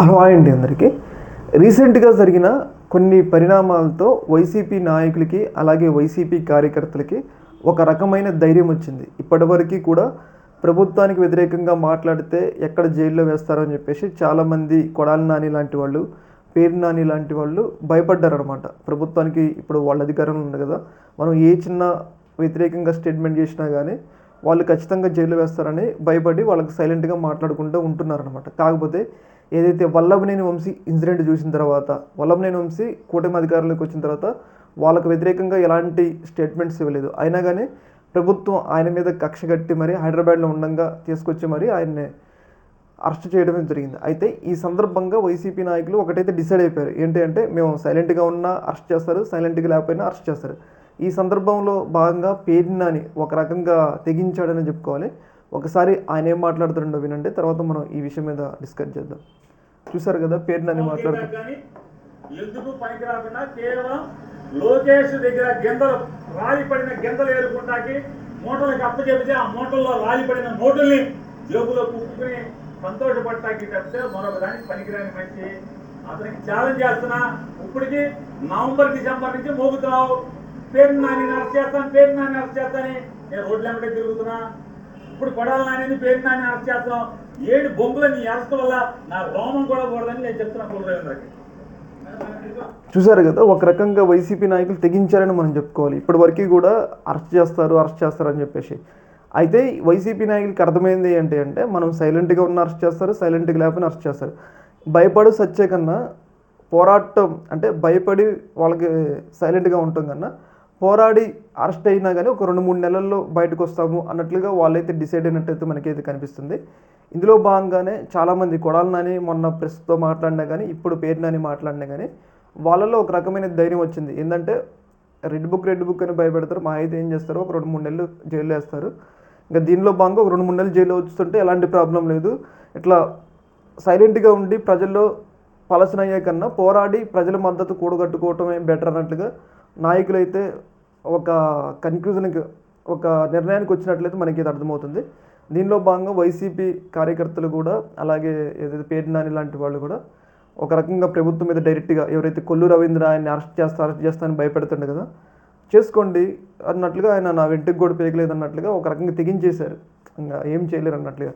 Hello అండి అందరికీ. రీసెంట్గా జరిగిన కొన్ని పరిణామాలతో వైసీపీ నాయకులకి అలాగే వైసీపీ కార్యకర్తలకి ఒక రకమైన ధైర్యం వచ్చింది. ఇప్పటివరకు కూడా ప్రభుత్వానికి వ్యతిరేకంగా మాట్లాడితే ఎక్కడ జైల్లో వేస్తారని చెప్పేసి చాలామంది కొడాలి నాని లాంటి వాళ్ళు పేరు నాని లాంటి వాళ్ళు భయపడ్డారనమాట ప్రభుత్వానికి ఇప్పుడు వాళ్ళ అధికారంలో ఉంది కదా. మనం ఏ చిన్న వ్యతిరేకంగా స్టేట్మెంట్ చేసినా కానీ వాళ్ళు ఖచ్చితంగా జైలు వేస్తారని భయపడి వాళ్ళకి సైలెంట్గా మాట్లాడుకుంటూ ఉంటున్నారనమాట కాకపోతే ఏదైతే వల్లభనేని వంశీ ఇన్సిడెంట్ చూసిన తర్వాత వల్లభనేని వంశీ కూటమి అధికారంలోకి వచ్చిన తర్వాత వాళ్ళకు వ్యతిరేకంగా ఎలాంటి స్టేట్మెంట్స్ ఇవ్వలేదు. అయినా కానీ ప్రభుత్వం ఆయన మీద కక్ష కట్టి మరి హైదరాబాద్లో ఉండంగా తీసుకొచ్చి మరి ఆయన్ని అరెస్ట్ చేయడమే జరిగింది. అయితే ఈ సందర్భంగా వైసీపీ నాయకులు ఒకటైతే డిసైడ్ అయిపోయారు. ఏంటి అంటే మేము సైలెంట్గా ఉన్నా అరెస్ట్ చేస్తారు సైలెంట్గా లేకపోయినా అరెస్ట్ చేస్తారు. ఈ సందర్భంలో భాగంగా పేర్నాని ఒక రకంగా తెగించాడని చెప్పుకోవాలి. ఒకసారి ఆయన ఏం మాట్లాడుతుండో వినండి తర్వాత మనం ఈ విషయం మీద డిస్కస్ చేద్దాం. చూసారు కదా పేర్నాని మాట్లాడుతూ కానీ ఎందుకు పనికి రాకుండా కేవలం లోకేష్ దగ్గర గిందలు రాలిపడిన గిందలు ఏరుకుంటాకి మూటలకు అప్పచెబితే ఆ మూటల్లో రాలిపడిన నోటుల్ని జేబులో కుక్కుని సంతోషపడటానికి తప్పితే మరొక దానికి పనికిరాని మంచి అతనికి ఛాలెంజ్ చేస్తున్నా ఇప్పటికి నవంబర్ డిసెంబర్ నుంచి మోగుతున్నావు. పేరు నాని అరెస్ట్ చేస్తాను పేరు నాని అరెస్ట్ చేస్తానని నేను రోడ్ల వెంబడి తిరుగుతున్నా. ఇప్పుడు కొడాల నాని పేరు నాని అరెస్ట్ ఏడు బొంగుల నీ అరెస్ట్ వల్ల నా రోమం కూడా కూడదని నేను చెప్తున్నా కులరేంద్రకి చూసారు కదా ఒక రకంగా వైసీపీ నాయకులు తెగించారని మనం చెప్పుకోవాలి. ఇప్పటి వరకు కూడా అరెస్ట్ చేస్తారు అరెస్ట్ చేస్తారు అని చెప్పేసి. అయితే వైసీపీ నాయకులకి అర్థమైంది ఏంటి అంటే మనం సైలెంట్గా ఉన్న అరెస్ట్ చేస్తారు సైలెంట్గా లేకపోయినా అరెస్ట్ చేస్తారు. భయపడు సచ్చే కన్నా పోరాటం అంటే భయపడి వాళ్ళకి సైలెంట్గా ఉండటం కన్నా పోరాడి అరెస్ట్ అయినా కానీ ఒక రెండు మూడు నెలల్లో బయటకు వస్తాము అన్నట్లుగా వాళ్ళైతే డిసైడ్ అయినట్టయితే మనకైతే కనిపిస్తుంది. ఇందులో భాగంగానే చాలామంది కొడాలి నాని మొన్న ప్రెస్తో మాట్లాడినా కానీ ఇప్పుడు పేరు నాని మాట్లాడినా కానీ వాళ్ళలో ఒక రకమైన ధైర్యం వచ్చింది. ఏంటంటే రెడ్ బుక్ రెడ్ బుక్ అని భయపెడతారు. మా అయితే ఏం చేస్తారు? ఒక రెండు మూడు నెలలు జైల్లో వేస్తారు. ఇంకా దీనిలో భాగంగా ఒక రెండు మూడు నెలలు జైల్లో వస్తుంటే ఎలాంటి ప్రాబ్లం లేదు. ఇట్లా సైలెంట్గా ఉండి ప్రజల్లో పలసనయ్యే కన్నా పోరాడి ప్రజల మద్దతు కూడగట్టుకోవటమే బెటర్ అన్నట్లుగా నాయకులైతే ఒక కన్క్లూజన్కి ఒక నిర్ణయానికి వచ్చినట్లయితే మనకి ఇది అర్థమవుతుంది. దీనిలో భాగంగా వైసీపీ కార్యకర్తలు కూడా అలాగే ఏదైతే పేరు నాని లాంటి వాళ్ళు కూడా ఒక రకంగా ప్రభుత్వం మీద డైరెక్ట్గా ఎవరైతే కొల్లు రవీంద్ర ఆయన్ని అరెస్ట్ చేస్తా అరెస్ట్ చేస్తా అని భయపెడుతుండే కదా? చేసుకోండి అన్నట్లుగా ఆయన నా వెంటకి కూడా పేగలేదు అన్నట్లుగా ఒక రకంగా తెగించేశారు. ఇంకా ఏం చేయలేరు అన్నట్లుగా.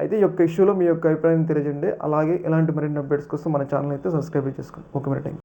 అయితే ఈ యొక్క ఇష్యూలో మీ యొక్క అభిప్రాయం తెలియజేయండి. అలాగే ఇలాంటి మరిన్ని అప్డేట్స్ కోసం మన ఛానల్ అయితే సబ్స్క్రైబ్ చేసుకోండి ఒక మినిట్